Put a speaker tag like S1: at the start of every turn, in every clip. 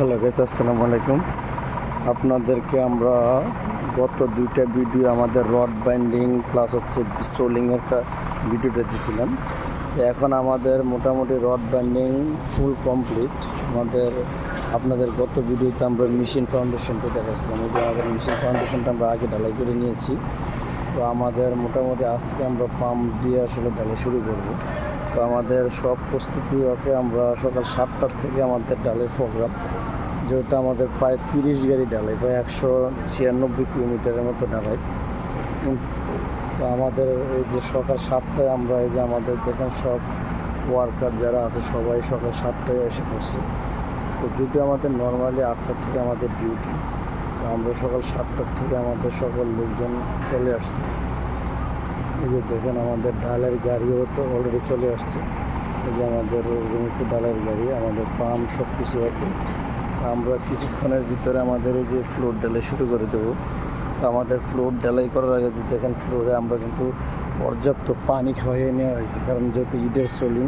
S1: Hello guys আসসালামু আলাইকুম। আপনাদেরকে আমরা গত দুইটা ভিডিও আমাদের রড বাইন্ডিং প্লাস হচ্ছে সোলিংয়ের ভিডিওটা দিয়েছিলাম। এখন আমাদের মোটামুটি রড বাইন্ডিং ফুল কমপ্লিট আমাদের, আপনাদের গত ভিডিওতে আমরা মেশিন ফাউন্ডেশনটা দেখাচ্ছিলাম এই যে আমাদের মেশিন ফাউন্ডেশনটা আমরা আগে ঢালাই করে নিয়েছি। তো আমাদের মোটামুটি আজকে আমরা পাম্প দিয়ে আসলে ঢালাই শুরু করব। তো আমাদের সব প্রস্তুতি ওকে আমরা সকাল সাতটার থেকে আমাদের ডালের প্রোগ্রাম যেহেতু আমাদের প্রায় তিরিশ গাড়ি ডালাই প্রায় একশো ছিয়ানব্বই কিলোমিটারের মতো ডালাই তো আমাদের এই যে সকাল সাতটায় আমরা এই যে আমাদের দেখেন সব ওয়ার্কার যারা আছে, সবাই সকাল সাতটায় এসে পড়ছে তো যদি আমাদের নর্মালি আটটার থেকে আমাদের ডিউটি আমরা সকাল সাতটার থেকে আমাদের সকল লোকজন চলে আসছে। এই যে দেখেন আমাদের ডালের গাড়িও তো অলরেডি চলে আসছে। এই যে আমাদের রয়েছে ডালের গাড়ি, আমাদের পাম্প সব কিছু আছে। আমরা কিছুক্ষণের ভিতরে আমাদের এই যে ফ্লোর ডালাই শুরু করে দেবো। তো আমাদের ফ্লোর ডালাই করার আগে যে দেখেন ফ্লোরে আমরা কিন্তু পর্যাপ্ত পানি খাওয়াইয়ে নেওয়া হয়েছে। কারণ যেহেতু ইটের সোলিং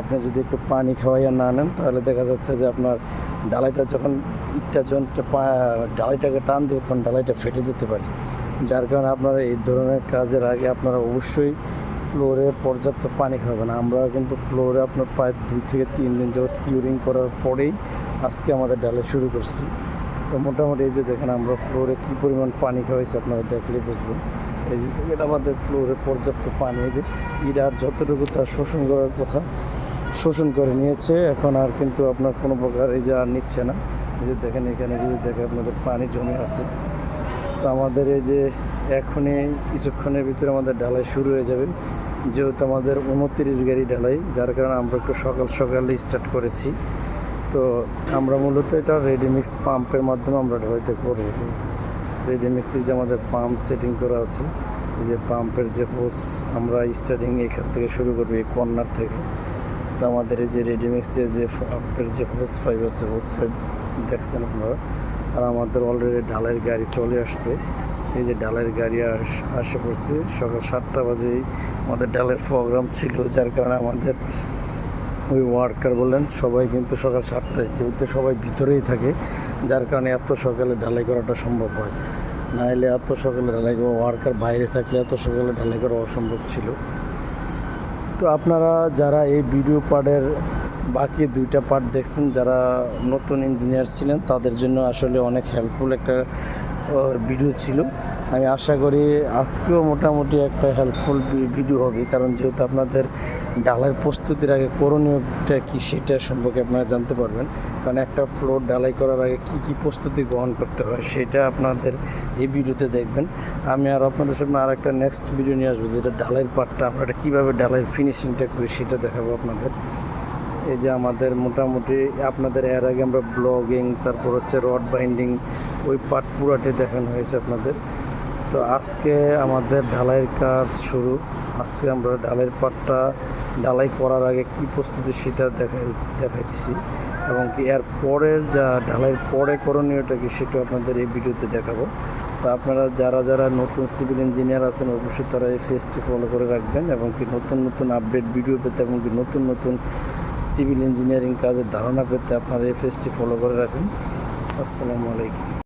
S1: আপনি যদি একটু পানি খাওয়াইয়া না নেন, তাহলে দেখা যাচ্ছে যে আপনার ডালাইটা যখন ইটটা যখন ডালাইটাকে টান দেবে, তখন ডালাইটা ফেটে যেতে পারে। যার কারণে আপনারা এই ধরনের কাজের আগে আপনারা অবশ্যই ফ্লোরে পর্যাপ্ত পানি খাবেন। আমরা কিন্তু ফ্লোরে আপনার প্রায় দুই থেকে তিন দিন যাবত কিউরিং করার পরেই আজকে আমাদের ডালে শুরু করছি। তো মোটামুটি এই যে দেখেন আমরা ফ্লোরে কী পরিমাণ পানি খাওয়াইছি আপনারা দেখলে বুঝবেন। এই যে দেখেন আমাদের ফ্লোরে পর্যাপ্ত পানি, এই যে ইট আর যতটুকু তার শোষণ করার কথা শোষণ করে নিয়েছে, এখন আর কিন্তু আপনার কোনো প্রকার এই যে আর নিচ্ছে না। এই যে দেখেন এখানে যদি দেখে আপনাদের পানি জমে আছে। তো আমাদের এই যে এখনই কিছুক্ষণের ভিতরে আমাদের ঢালাই শুরু হয়ে যাবে। যেহেতু আমাদের উনত্রিশ গাড়ি ঢালাই, যার কারণে আমরা একটু সকাল সকালে স্টার্ট করেছি। তো আমরা মূলত এটা রেডিমিক্স পাম্পের মাধ্যমে আমরা ঢালাইটা করব। রেডিমিক্স যে আমাদের পাম্প সেটিং করা আছে যে পাম্পের যে হোস আমরা স্টার্টিং এখান থেকে শুরু করব, এই কর্নার থেকে। তো আমাদের এই যে রেডিমিক্সের যে পাম্পের যে হোস পাইপ আছে হোস পাইপ দেখছেন আপনারা? আর আমাদের অলরেডি ঢালাইয়ের গাড়ি চলে আসছে। এই যে ডালের গাড়ি আস- পড়ছে। সকাল সাতটা বাজেই আমাদের ডালের প্রোগ্রাম ছিল, যার কারণে আমাদের ওই ওয়ার্কার বললেন, সবাই কিন্তু সকাল সাতটায়, যেহেতু সবাই ভিতরেই থাকে, যার কারণে এত সকালে ঢালাই করাটা সম্ভব হয়। না হলে এত সকালে ঢালাই করা ওয়ার্কার বাইরে থাকলে এত সকালে ঢালাই করা অসম্ভব ছিল। তো আপনারা যারা এই ভিডিও পার্টের বাকি দুইটা পার্ট দেখছেন, যারা নতুন ইঞ্জিনিয়ার ছিলেন, তাদের জন্য আসলে অনেক হেল্পফুল একটা ভিডিও ছিল। আমি আশা করি আজকেও মোটামুটি একটা হেল্পফুল ভিডিও হবে, কারণ যেহেতু আপনাদের ডালাই প্রস্তুতির আগে করণীয়টা কী সেটা সম্পর্কে আপনারা জানতে পারবেন। কারণ একটা ফ্লোর ডালাই করার আগে কী কী প্রস্তুতি গ্রহণ করতে হয়, সেটা আপনাদের এই ভিডিওতে দেখবেন। আমি আর আপনাদের সামনে আর একটা নেক্সট ভিডিও নিয়ে আসব, যেটা ডালাইয়ের পার্টটা আমরা কীভাবে ডালাইয়ের ফিনিশিংটা করি সেটা দেখাবো আপনাদের। এই যে আমাদের মোটামুটি আপনাদের এর আগে আমরা ব্লগিং তারপর হচ্ছে রড বাইন্ডিং ওই পার্ট পুরাটাই দেখানো হয়েছে আপনাদের। তো আজকে আমাদের ঢালাইয়ের কাজ শুরু। আজকে আমরা ঢালাইয়ের পাটটা ঢালাই করার আগে কী প্রস্তুতি সেটা দেখাই দেখাচ্ছি। এবং কি এর পরের যা ঢালাইয়ের পরে করণীয়টা কি সেটা আপনাদের এই ভিডিওতে দেখাবো। তো আপনারা যারা যারা নতুন সিভিল ইঞ্জিনিয়ার আছেন, অবশ্যই তারা এই ফেসটি ফলো করে রাখবেন এবং কি নতুন নতুন আপডেট ভিডিও পেতে এবং কি নতুন নতুন সিভিল ইঞ্জিনিয়ারিং কাজের ধারণা পেতে আপনার এই ফেসটি ফলো করে রাখুন। আসসালামু আলাইকুম।